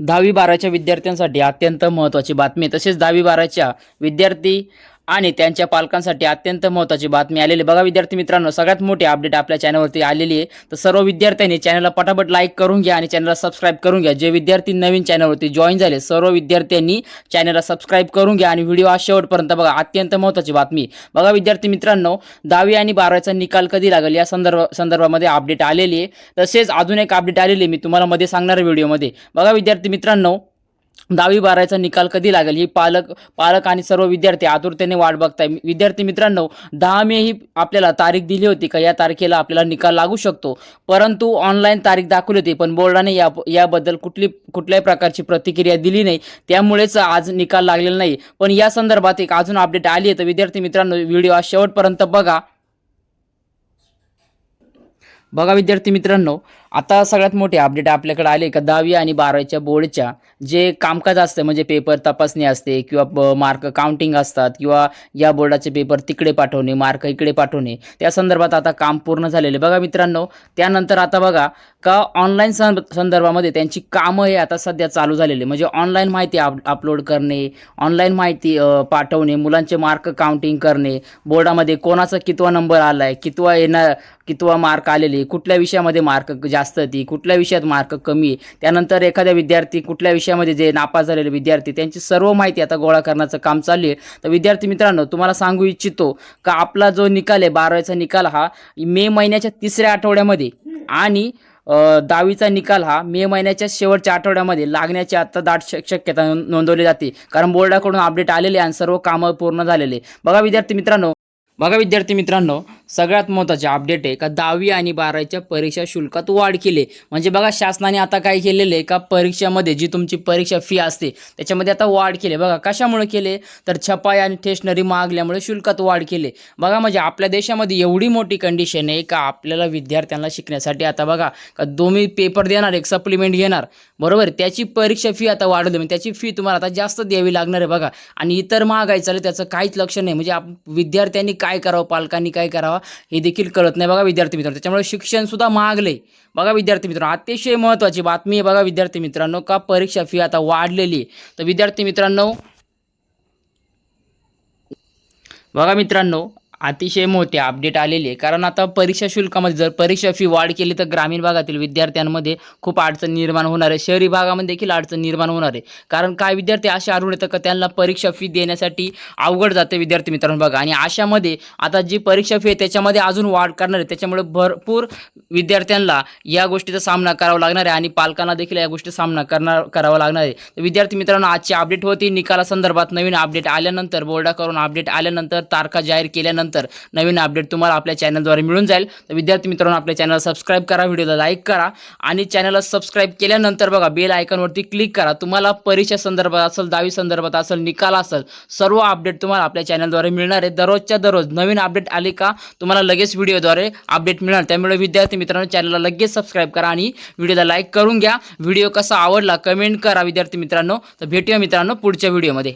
दहावी बाराच्या विद्यार्थ्यांसाठी अत्यंत महत्त्वाची बातमी तसेच दहावी बाराच्या विद्यार्थी आणि त्यांच्या पालकांसाठी अत्यंत महत्त्वाची बातमी आलेली बघा विद्यार्थी मित्रांनो सगळ्यात मोठी अपडेट आपल्या चॅनलवरती आलेली आहे. तर सर्व विद्यार्थ्यांनी चॅनलला पटापट लाईक करून घ्या आणि चॅनलला सबस्क्राईब करून घ्या. जे विद्यार्थी नवीन चॅनलवरती जॉईन झाले सर्व विद्यार्थ्यांनी चॅनलला सबस्क्राईब करून घ्या आणि व्हिडिओ हा शेवटपर्यंत बघा. अत्यंत महत्त्वाची बातमी बघा विद्यार्थी मित्रांनो दहावी आणि बारावीचा निकाल कधी लागेल? या संदर्भ संदर्भामध्ये अपडेट आलेली आहे. तसेच अजून एक अपडेट आलेली आहे. मी तुम्हाला मध्ये सांगणार व्हिडिओमध्ये बघा विद्यार्थी मित्रांनो दहावी बारावीचा निकाल कधी लागेल? ही पालक पालक आणि सर्व विद्यार्थी आतुरतेने वाट बघताय. विद्यार्थी मित्रांनो दहा मे ही आपल्याला तारीख दिली होती का? या तारखेला आपल्याला निकाल लागू शकतो. परंतु ऑनलाईन तारीख दाखवली होती पण बोर्डाने या याबद्दल कुठली कुठल्याही प्रकारची प्रतिक्रिया दिली नाही. त्यामुळेच आज निकाल लागलेला नाही. पण या संदर्भात एक अजून अपडेट आली आहे. तर विद्यार्थी मित्रांनो व्हिडिओ आज शेवटपर्यंत बघा. बघा विद्यार्थी मित्रांनो आता सगळ्यात मोठे अपडेट आपल्याकडे आले का दहावी आणि बारावीच्या बोर्डच्या जे कामकाज असतं म्हणजे पेपर तपासणी असते किंवा मार्क काउंटिंग असतात किंवा या बोर्डाचे पेपर तिकडे पाठवणे मार्क इकडे पाठवणे त्या संदर्भात आता काम पूर्ण झालेले. बघा मित्रांनो त्यानंतर आता बघा का ऑनलाईन सं संदर्भामध्ये त्यांची कामं हे आता सध्या चालू झालेली. म्हणजे ऑनलाईन माहिती आप अपलोड करणे ऑनलाईन माहिती पाठवणे मुलांचे मार्क काउंटिंग करणे बोर्डामध्ये कोणाचा कितवा नंबर आला आहे कितवा येणार कितवा मार्क आलेले कुठल्या विषयामध्ये मार्क जास्त ती. कुठल्या विषयात मार्क कमी आहे? त्यानंतर एखाद्या विद्यार्थी कुठल्या विषयामध्ये जे नापास झालेले विद्यार्थी त्यांची सर्व माहिती आता गोळा करण्याचं काम चालू आहे. तर विद्यार्थी मित्रांनो तुम्हाला सांगू इच्छितो का आपला जो निकाल आहे बारावीचा निकाल हा मे महिन्याच्या तिसऱ्या आठवड्यामध्ये आणि दहावीचा निकाल हा मे महिन्याच्या शेवटच्या आठवड्यामध्ये लागण्याची आता दाट शक्यता नोंदवली जाते. कारण बोर्डाकडून अपडेट आलेले आणि सर्व कामं पूर्ण झालेले बघा विद्यार्थी मित्रांनो बघा विद्यार्थी मित्रांनो सगळ्यात महत्त्वाचे अपडेट आहे का दहावी आणि बारावीच्या परीक्षा शुल्कात वाढ केली म्हणजे बघा शासनाने आता काय केलेलं आहे का परीक्षामध्ये जी तुमची परीक्षा फी असते त्याच्यामध्ये आता वाढ केली बघा कशामुळे केले तर छपाई आणि स्टेशनरी मागल्यामुळे शुल्कात वाढ केले बघा म्हणजे आपल्या देशामध्ये एवढी मोठी कंडिशन आहे का आपल्याला विद्यार्थ्यांना शिकण्यासाठी आता बघा का दोन्ही पेपर देणार एक सप्लिमेंट घेणार. बरोबर? त्याची परीक्षा फी आता वाढवली म्हणजे त्याची फी तुम्हाला आता जास्त द्यावी लागणार आहे बघा. आणि इतर महागाई चालेल त्याचं काहीच लक्ष नाही. म्हणजे आप विद्यार्थ्यांनी काय करावं पालकांनी काय करावं हे देखील कळत नाही. बघा विद्यार्थी मित्रांनो त्याच्यामुळे शिक्षणसुद्धा महागले. बघा विद्यार्थी मित्रांनो अतिशय महत्त्वाची बातमी आहे बघा विद्यार्थी मित्रांनो का परीक्षा फी आता वाढलेली आहे. तर विद्यार्थी मित्रांनो बघा मित्रांनो अतिशय मोठे अपडेट आलेले आहे. कारण आता परीक्षा शुल्कामध्ये जर परीक्षा फी वाढ केली तर ग्रामीण भागातील विद्यार्थ्यांमध्ये खूप अडचण निर्माण होणार आहे. शहरी भागामध्ये देखील अडचण निर्माण होणार आहे. कारण काय विद्यार्थी असे आढळून येतं का त्यांना परीक्षा फी देण्यासाठी अवघड जाते विद्यार्थी मित्रांनो बघा. आणि अशामध्ये आता जी परीक्षा फी आहे त्याच्यामध्ये अजून वाढ करणार आहे. त्याच्यामुळे भरपूर विद्यार्थ्यांना या गोष्टीचा सामना करावा लागणार आहे आणि पालकांना देखील या गोष्टीचा सामना करणार करावा लागणार आहे. तर विद्यार्थी मित्रांनो आजची अपडेट होती. निकालासंदर्भात नवीन अपडेट आल्यानंतर बोर्डाकडून अपडेट आल्यानंतर तारखा जाहीर केल्यानंतर नवीन अपडेट तुम्हाला आपल्या चॅनलद्वारे मिळून जाईल. तर विद्यार्थी मित्रांनो आपल्या चॅनलला सबस्क्राईब करा व्हिडिओला लाईक करा आणि चॅनलला सबस्क्राईब केल्यानंतर बघा बेल आयकॉनवरती क्लिक करा. तुम्हाला परीक्षा संदर्भात असेल दहावी संदर्भात असेल निकाल असेल सर्व अपडेट तुम्हाला आपल्या चॅनलद्वारे मिळणार आहे. दररोजच्या दररोज नवीन अपडेट आले का तुम्हाला लगेच व्हिडिओद्वारे अपडेट मिळणार. त्यामुळे विद्यार्थी मित्रांनो चॅनलला लगेच सबस्क्राईब करा आणि व्हिडिओला लाईक करून घ्या. व्हिडिओ कसा आवडला कमेंट करा विद्यार्थी मित्रांनो. तर भेटूया मित्रांनो पुढच्या व्हिडिओमध्ये